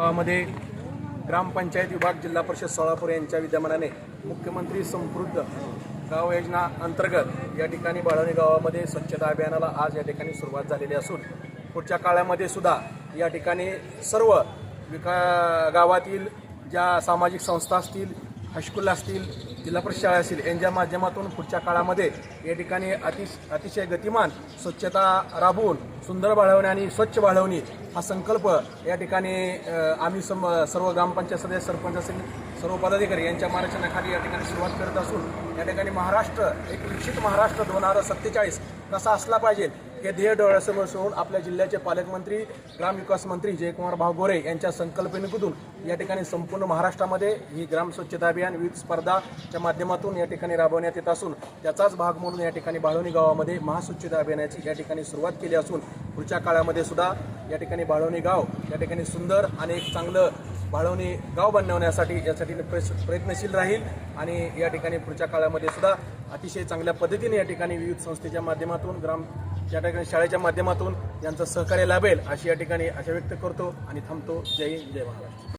गावामध्ये ग्रामपंचायत विभाग जिल्हा परिषद सोळापूर यांच्या विद्यमानाने मुख्यमंत्री समृद्ध गाव योजना अंतर्गत या ठिकाणी बाळवणी गावामध्ये स्वच्छता अभियानाला आज या ठिकाणी सुरुवात झालेली असून पुढच्या काळामध्ये सुद्धा या ठिकाणी सर्व विका गावातील ज्या सामाजिक संस्था असतील हायस्कूल असतील जिल्हा परिषद शाळा असतील यांच्या माध्यमातून पुढच्या काळामध्ये या ठिकाणी अतिश अतिशय गतिमान स्वच्छता राबवून सुंदर वाढवणे आणि स्वच्छ बाळवणी हा संकल्प या ठिकाणी आम्ही सम सर्व ग्रामपंचायत सदस्य सरपंच असेल सर्व पदाधिकारी यांच्या मार्गदर्शनाखाली या ठिकाणी सुरुवात करत असून या ठिकाणी महाराष्ट्र एक विकसित महाराष्ट्र दोन हजार सत्तेचाळीस कसा असला पाहिजे हे ध्येय डोळ्यासमोर सोडून आपल्या जिल्ह्याचे पालकमंत्री ग्रामविकास मंत्री जयकुमार भावगोरे यांच्या संकल्पनेतून या ठिकाणी संपूर्ण महाराष्ट्रामध्ये ही ग्राम स्वच्छता अभियान विविध स्पर्धाच्या माध्यमातून या ठिकाणी राबवण्यात येत असून त्याचाच भाग म्हणून या ठिकाणी बाळवणी गावामध्ये महास्वच्छता अभियानाची या ठिकाणी सुरुवात केली असून पुढच्या काळामध्ये सुद्धा या ठिकाणी बाळवणी गाव या ठिकाणी सुंदर आणि एक चांगलं बाळवणी गाव बनवण्यासाठी यासाठी प्रयत्नशील राहील आणि या ठिकाणी पुढच्या काळामध्ये सुद्धा अतिशय चांगल्या पद्धतीने या ठिकाणी विविध संस्थेच्या माध्यमातून ग्राम या ठिकाणी शाळेच्या माध्यमातून यांचं सहकार्य लाभेल अशी या ठिकाणी आशा व्यक्त करतो आणि थांबतो. जय हिंद जय महाराष्ट्र.